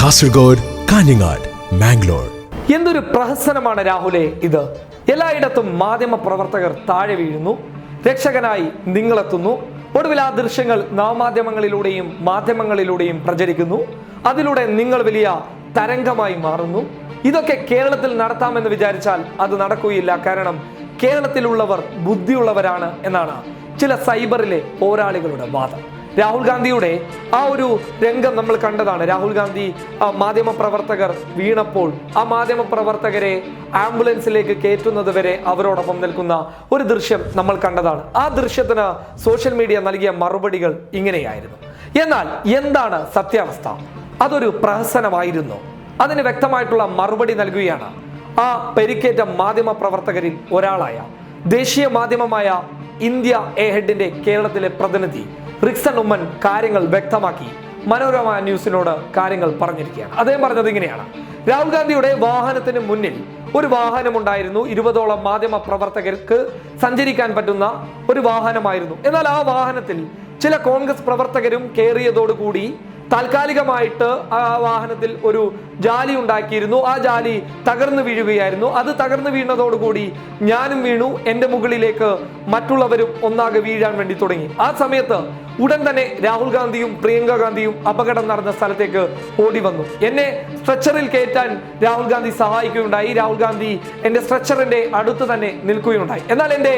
കാസർഗോഡ് കാഞ്ഞങ്ങാട് മാംഗ്ലൂർ. എന്തൊരു പ്രഹസനമാണ് രാഹുലെ ഇത്? എല്ലായിടത്തും മാധ്യമ പ്രവർത്തകർ താഴെ വീഴുന്നു രക്ഷകനായി നിങ്ങളെത്തുന്നു. ഒടുവിൽ ആ ദൃശ്യങ്ങൾ നവമാധ്യമങ്ങളിലൂടെയും മാധ്യമങ്ങളിലൂടെയും പ്രചരിക്കുന്നു. അതിലൂടെ നിങ്ങൾ വലിയ തരംഗമായി മാറുന്നു. ഇതൊക്കെ കേരളത്തിൽ നടത്താമെന്ന് വിചാരിച്ചാൽ അത് നടക്കുകയില്ല. കാരണം കേരളത്തിലുള്ളവർ ബുദ്ധിയുള്ളവരാണ് എന്നാണ് ചില സൈബറിലെ പോരാളികളുടെ വാദം. രാഹുൽ ഗാന്ധിയുടെ ആ ഒരു രംഗം നമ്മൾ കണ്ടതാണ്. രാഹുൽ ഗാന്ധി മാധ്യമ പ്രവർത്തകർ വീണപ്പോൾ ആ മാധ്യമ പ്രവർത്തകരെ ആംബുലൻസിലേക്ക് കയറ്റുന്നത് വരെ അവരോടൊപ്പം നിൽക്കുന്ന ഒരു ദൃശ്യം നമ്മൾ കണ്ടതാണ്. ആ ദൃശ്യത്തിന് സോഷ്യൽ മീഡിയ നൽകിയ മറുപടികൾ ഇങ്ങനെയായിരുന്നു. എന്നാൽ എന്താണ് സത്യാവസ്ഥ? അതൊരു പ്രഹസനമായിരുന്നു. അതിന് വ്യക്തമായിട്ടുള്ള മറുപടി നൽകുകയാണ് ആ പരിക്കേറ്റ മാധ്യമ പ്രവർത്തകരിൽ ഒരാളായ ദേശീയ മാധ്യമമായ ഇന്ത്യ എ ഹെഡിന്റെ കേരളത്തിലെ പ്രതിനിധി റിക്സൺ ഉമ്മൻ കാര്യങ്ങൾ വ്യക്തമാക്കി. മനോരമ ന്യൂസിനോട് കാര്യങ്ങൾ പറഞ്ഞിരിക്കുകയാണ്. അദ്ദേഹം പറഞ്ഞത് ഇങ്ങനെയാണ്. രാഹുൽ ഗാന്ധിയുടെ വാഹനത്തിന് മുന്നിൽ ഒരു വാഹനമുണ്ടായിരുന്നു. ഇരുപതോളം മാധ്യമ പ്രവർത്തകർക്ക് സഞ്ചരിക്കാൻ പറ്റുന്ന ഒരു വാഹനമായിരുന്നു. എന്നാൽ ആ വാഹനത്തിൽ ചില കോൺഗ്രസ് പ്രവർത്തകരും കയറിയതോടുകൂടി താൽക്കാലികമായിട്ട് ആ വാഹനത്തിൽ ഒരു ജാലി ഉണ്ടാക്കിയിരുന്നു. ആ ജാലി തകർന്നു വീഴുകയായിരുന്നു. അത് തകർന്നു വീണതോടുകൂടി ഞാനും വീണു. എന്റെ മുകളിലേക്ക് മറ്റുള്ളവരും ഒന്നാകെ വീഴാൻ വേണ്ടി തുടങ്ങി. ആ സമയത്ത് ഉടൻ തന്നെ രാഹുൽ ഗാന്ധിയും പ്രിയങ്ക ഗാന്ധിയും അപകടം നടന്ന സ്ഥലത്തേക്ക് ഓടി വന്നു. എന്നെ സ്ട്രെച്ചറിൽ കയറ്റാൻ രാഹുൽ ഗാന്ധി സഹായിക്കുകയുണ്ടായി. രാഹുൽ ഗാന്ധി എന്റെ സ്ട്രെച്ചറിന്റെ അടുത്ത് തന്നെ നിൽക്കുകയുണ്ടായി. എന്നാൽ എന്റെ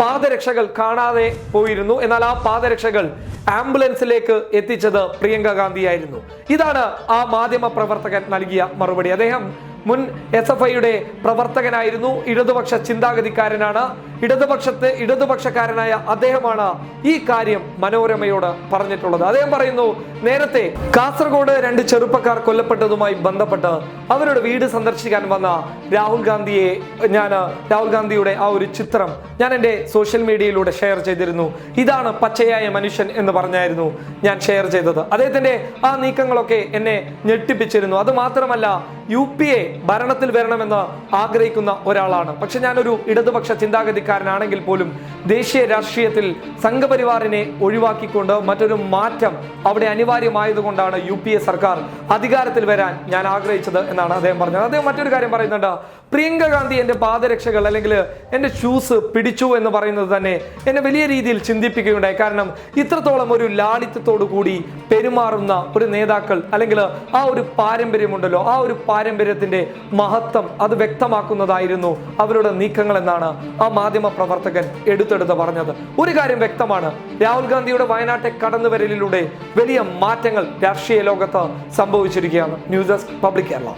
പാദരക്ഷകൾ കാണാതെ പോയിരുന്നു. എന്നാൽ ആ പാദരക്ഷകൾ ആംബുലൻസിലേക്ക് എത്തിച്ചത് പ്രിയങ്ക ഗാന്ധിയായിരുന്നു. ഇതാണ് ആ മാധ്യമ പ്രവർത്തകൻ നൽകിയ മറുപടി. അദ്ദേഹം മുൻ എസ് എഫ് ഐയുടെ പ്രവർത്തകനായിരുന്നു. ഇടതുപക്ഷ ചിന്താഗതിക്കാരനാണ്. ഇടതുപക്ഷത്തെ ഇടതുപക്ഷക്കാരനായ അദ്ദേഹമാണ് ഈ കാര്യം മനോരമയോട് പറഞ്ഞിട്ടുള്ളത്. അദ്ദേഹം പറയുന്നു നേരത്തെ കാസർഗോഡ് രണ്ട് ചെറുപ്പക്കാർ കൊല്ലപ്പെട്ടതുമായി ബന്ധപ്പെട്ട് അവരുടെ വീട് സന്ദർശിക്കാൻ വന്ന രാഹുൽ ഗാന്ധിയെ ഞാൻ രാഹുൽ ഗാന്ധിയുടെ ആ ഒരു ചിത്രം ഞാൻ എന്റെ സോഷ്യൽ മീഡിയയിലൂടെ ഷെയർ ചെയ്തിരുന്നു. ഇതാണ് പച്ചയായ മനുഷ്യൻ എന്ന് പറഞ്ഞായിരുന്നു ഞാൻ ഷെയർ ചെയ്തത്. അദ്ദേഹത്തിന്റെ ആ നീക്കങ്ങളൊക്കെ എന്നെ ഞെട്ടിപ്പിച്ചിരുന്നു. അത് മാത്രമല്ല യു പി എ ഭരണത്തിൽ വരണമെന്ന് ആഗ്രഹിക്കുന്ന ഒരാളാണ്. പക്ഷെ ഞാനൊരു ഇടതുപക്ഷ ചിന്താഗതിക്കാരനാണെങ്കിൽ പോലും ദേശീയ രാഷ്ട്രീയത്തിൽ സംഘപരിവാറിനെ ഒഴിവാക്കിക്കൊണ്ട് മറ്റൊരു മാറ്റം അവിടെ അനിവാര്യമായതുകൊണ്ടാണ് യു സർക്കാർ അധികാരത്തിൽ വരാൻ ഞാൻ ആഗ്രഹിച്ചത് എന്നാണ് അദ്ദേഹം പറഞ്ഞത്. അദ്ദേഹം മറ്റൊരു കാര്യം പറയുന്നുണ്ട്. പ്രിയങ്ക ഗാന്ധി എന്റെ പാദരക്ഷകൾ അല്ലെങ്കിൽ എന്റെ ഷൂസ് പിടിച്ചു എന്ന് പറയുന്നത് തന്നെ എന്നെ വലിയ രീതിയിൽ ചിന്തിപ്പിക്കുകയുണ്ടായി. കാരണം ഇത്രത്തോളം ഒരു ലാളിത്യത്തോടു കൂടി പെരുമാറുന്ന ഒരു നേതാക്കൾ അല്ലെങ്കിൽ ആ ഒരു പാരമ്പര്യമുണ്ടല്ലോ ആ ഒരു പാരമ്പര്യത്തിന്റെ മഹത്വം അത് വ്യക്തമാക്കുന്നതായിരുന്നു അവരുടെ നീക്കങ്ങൾ എന്നാണ് ആ മാധ്യമ പ്രവർത്തകൻ എടുത്തെടുത്ത് പറഞ്ഞത്. ഒരു കാര്യം വ്യക്തമാണ് രാഹുൽ ഗാന്ധിയുടെ വയനാട്ടെ കടന്നുവരലിലൂടെ വലിയ മാറ്റങ്ങൾ രാഷ്ട്രീയ ലോകത്ത് സംഭവിച്ചിരിക്കുകയാണ്. News desk public Kerala.